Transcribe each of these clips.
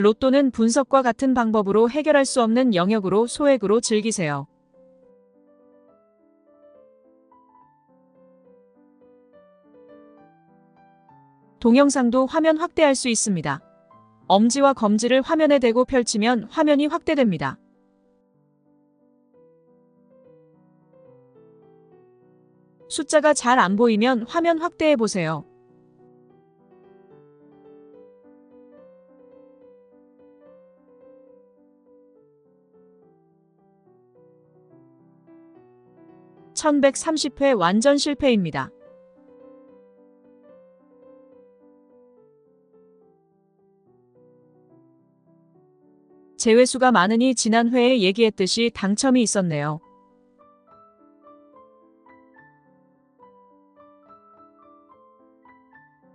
로또는 분석과 같은 방법으로 해결할 수 없는 영역으로 소액으로 즐기세요. 동영상도 화면 확대할 수 있습니다. 엄지와 검지를 화면에 대고 펼치면 화면이 확대됩니다. 숫자가 잘 안 보이면 화면 확대해 보세요. (1130회) 완전 실패입니다. 제외수가 많으니 지난 회에 얘기했듯이 당첨이 있었네요.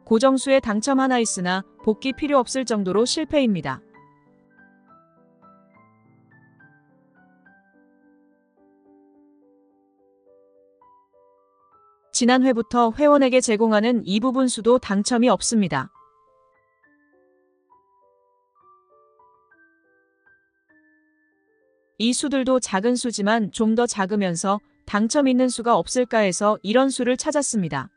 고정수에 당첨 하나 있으나 복귀 필요 없을 정도로 실패입니다. 지난 회부터 회원에게 제공하는 이 부분 수도 당첨이 없습니다. 이 수들도 작은 수지만 좀 더 작으면서 당첨 있는 수가 없을까 해서 이런 수를 찾았습니다.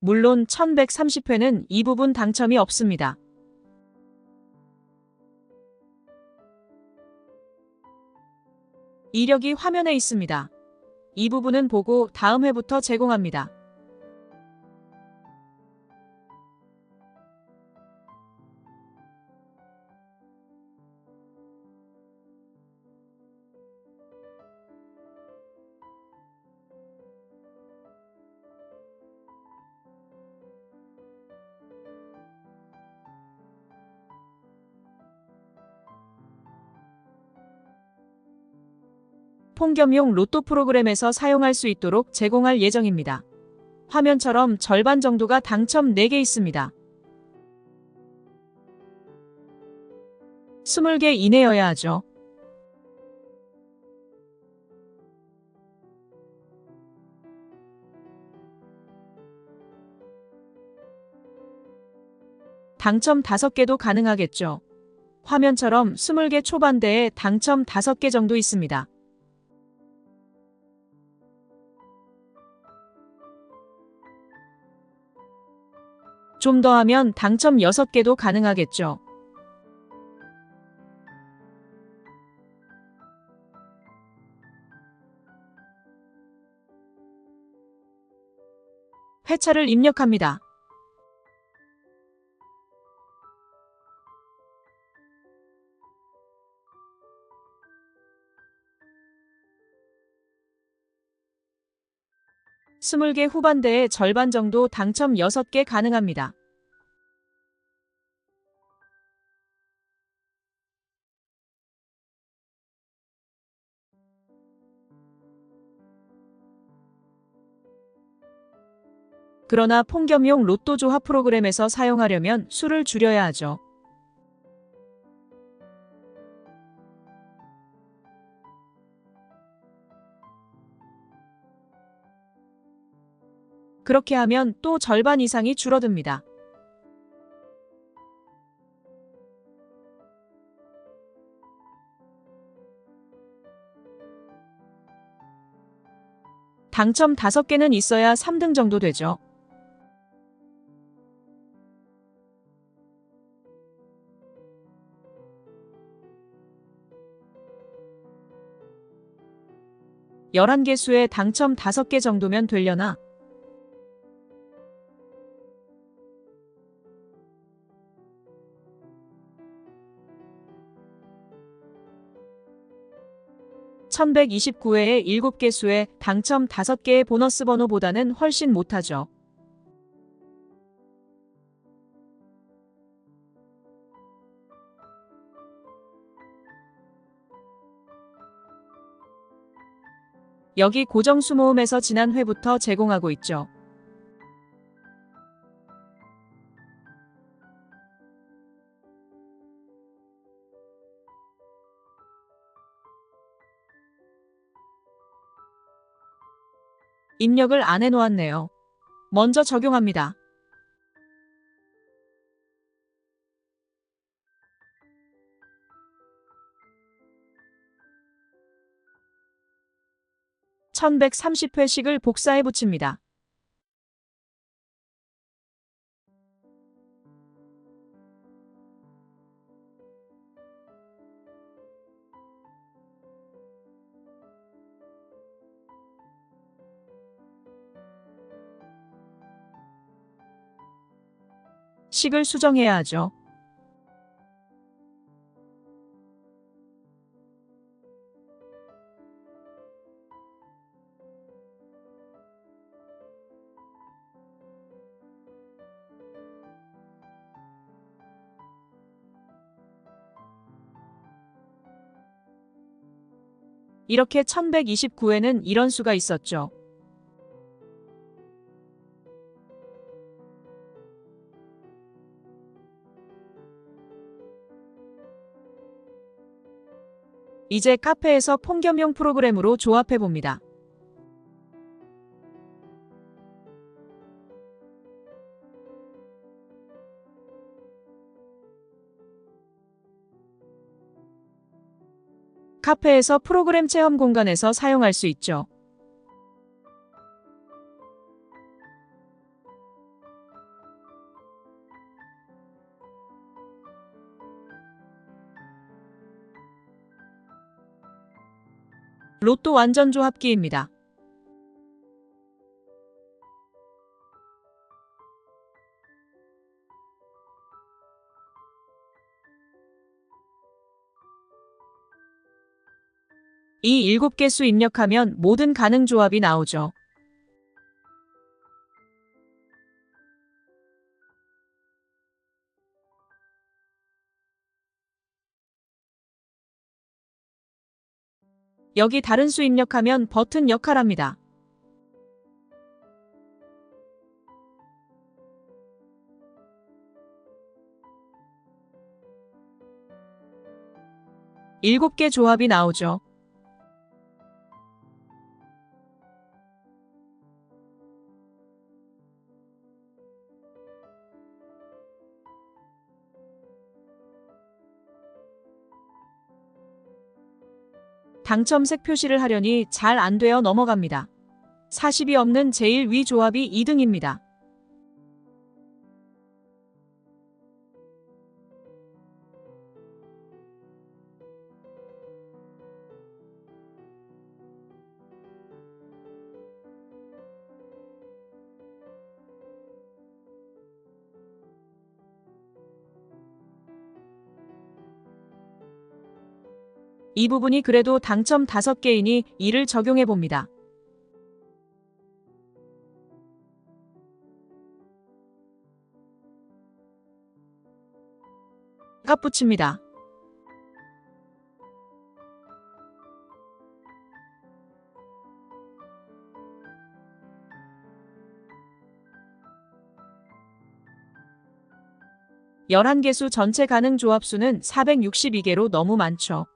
물론 1130회는 이 부분 당첨이 없습니다. 이력이 화면에 있습니다. 이 부분은 보고 다음 회부터 제공합니다. 폰겸용 로또 프로그램에서 사용할 수 있도록 제공할 예정입니다. 화면처럼 절반 정도가 당첨 4개 있습니다. 20개 이내여야 하죠. 당첨 5개도 가능하겠죠. 화면처럼 20개 초반대에 당첨 5개 정도 있습니다. 좀 더 하면 당첨 6개도 가능하겠죠. 회차를 입력합니다. 스물 개 후반대에 절반 정도 당첨 6개 가능합니다. 그러나 폰겸용 로또 조합 프로그램에서 사용하려면 수를 줄여야 하죠. 그렇게 하면 또 절반 이상이 줄어듭니다. 당첨 5개는 있어야 3등 정도 되죠. 열한 개 수에 당첨 5개 정도면 되려나? (1129회에 7개 수에 당첨 5개의 보너스 번호보다는 훨씬 못하죠. 여기 고정 수모음에서 지난 회부터 제공하고 있죠. 입력을 안 해놓았네요. 먼저 적용합니다. (1130회씩을) 복사해 붙입니다. 식을 수정해야 하죠. 이렇게 1129에는 이런 수가 있었죠. 이제 카페에서 폰겸용 프로그램으로 조합해 봅니다. 카페에서 프로그램 체험 공간에서 사용할 수 있죠. 로또 완전 조합기입니다. 이 7개 수 입력하면 모든 가능 조합이 나오죠. 여기 다른 수 입력하면 버튼 역할합니다. 일곱 개 조합이 나오죠. 당첨색 표시를 하려니 잘 안 되어 넘어갑니다. 40이 없는 제일 위 조합이 2등입니다. 이 부분이 그래도 당첨 5개이니 이를 적용해 봅니다. 값 붙입니다. 열한 개수 전체 가능 조합수는 462개로 너무 많죠.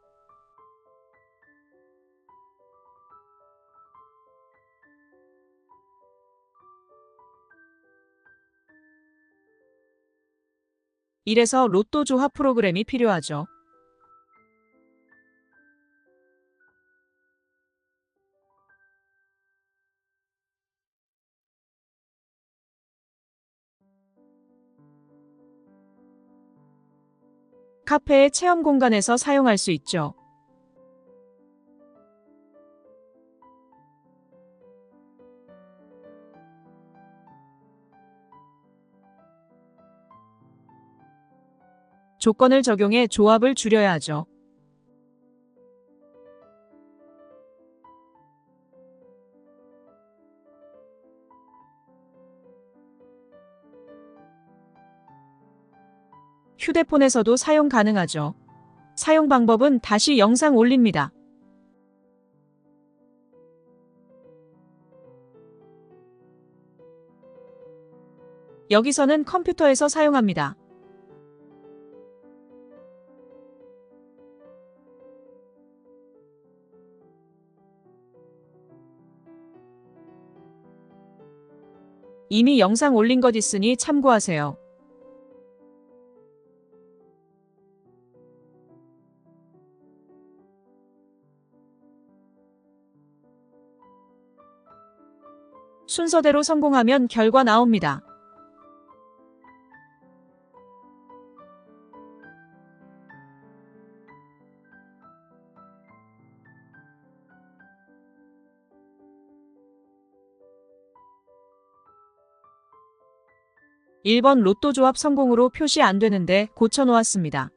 이래서 로또 조합 프로그램이 필요하죠. 카페의 체험 공간에서 사용할 수 있죠. 조건을 적용해 조합을 줄여야 하죠. 휴대폰에서도 사용 가능하죠. 사용 방법은 다시 영상 올립니다. 여기서는 컴퓨터에서 사용합니다. 이미 영상 올린 것 있으니 참고하세요. 순서대로 성공하면 결과 나옵니다. (1번) 로또 조합 성공으로 표시 안 되는데 고쳐 놓았습니다.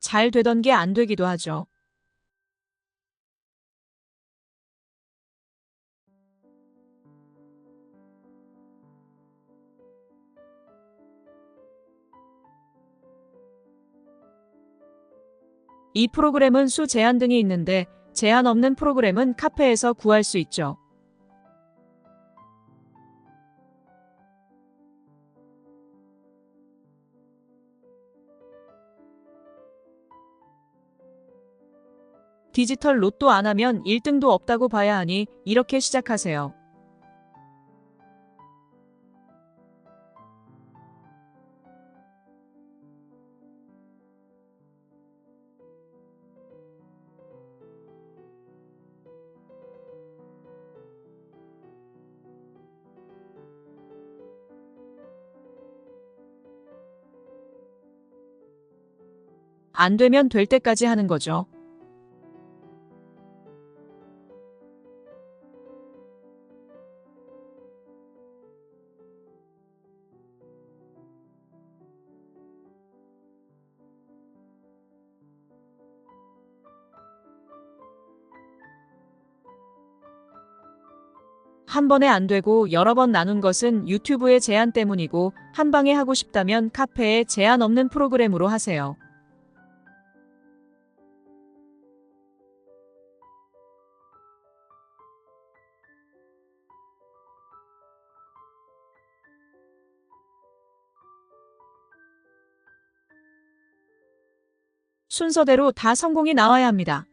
잘 되던 게 안 되기도 하죠. 이 프로그램은 수 제한 등이 있는데 제한 없는 프로그램은 카페에서 구할 수 있죠. 디지털 로또 안 하면 1등도 없다고 봐야 하니 이렇게 시작하세요. 안 되면 될 때까지 하는 거죠. 한 번에 안 되고 여러 번 나눈 것은 유튜브의 제한 때문이고 한 방에 하고 싶다면 카페에 제한 없는 프로그램으로 하세요. 순서대로 다 성공이 나와야 합니다.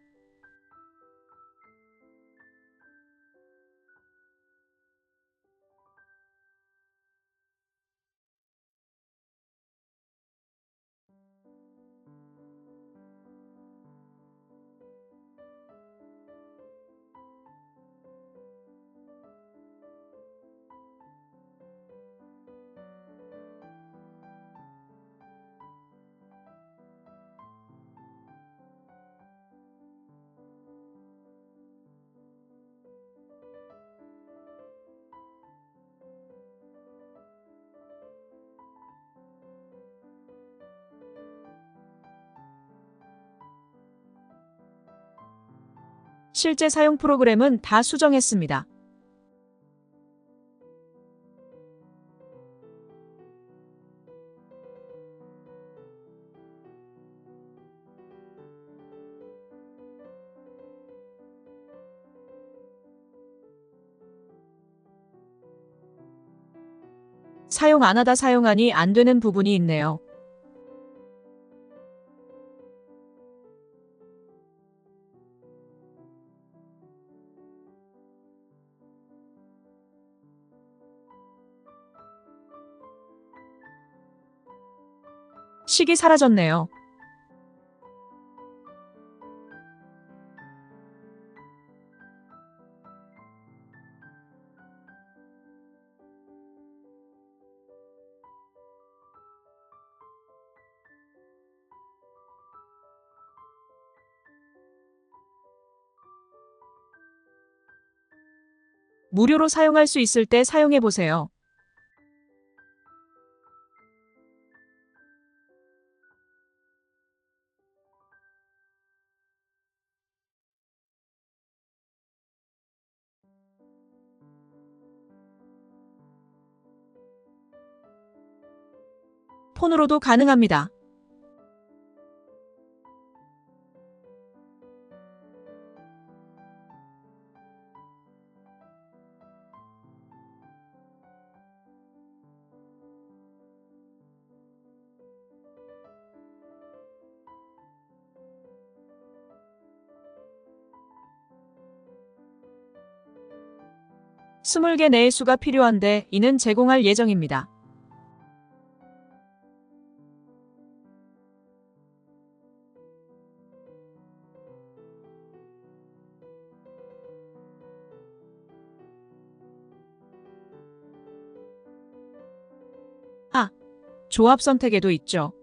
실제 사용 프로그램은 다 수정했습니다. 사용 안 하다 사용하니 안 되는 부분이 있네요. 식이 사라졌네요. 무료로 사용할 수 있을 때 사용해 보세요. 폰으로도 가능합니다. 스물 개 내수가 필요한데 이는 제공할 예정입니다. 조합 선택에도 있죠.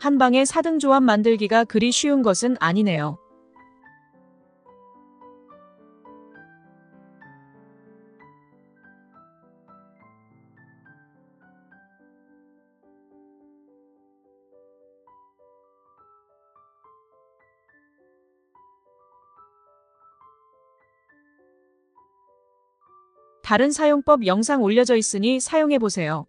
한 방에 4등 조합 만들기가 그리 쉬운 것은 아니네요. 다른 사용법 영상 올려져 있으니 사용해 보세요.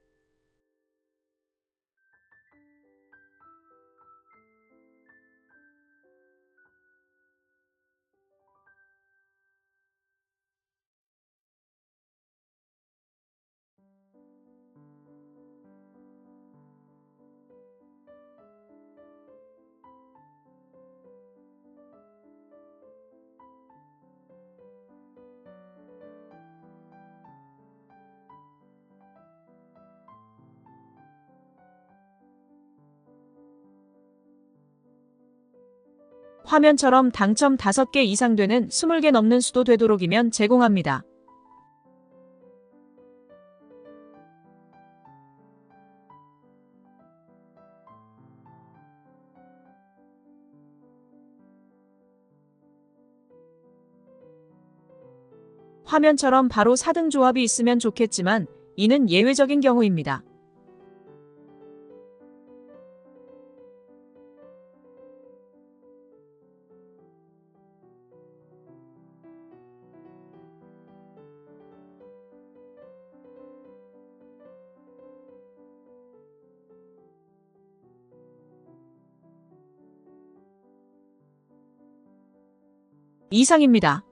화면처럼 당첨 5개 이상 되는 20개 넘는 수도 되도록이면 제공합니다. 화면처럼 바로 4등 조합이 있으면 좋겠지만 이는 예외적인 경우입니다. 이상입니다.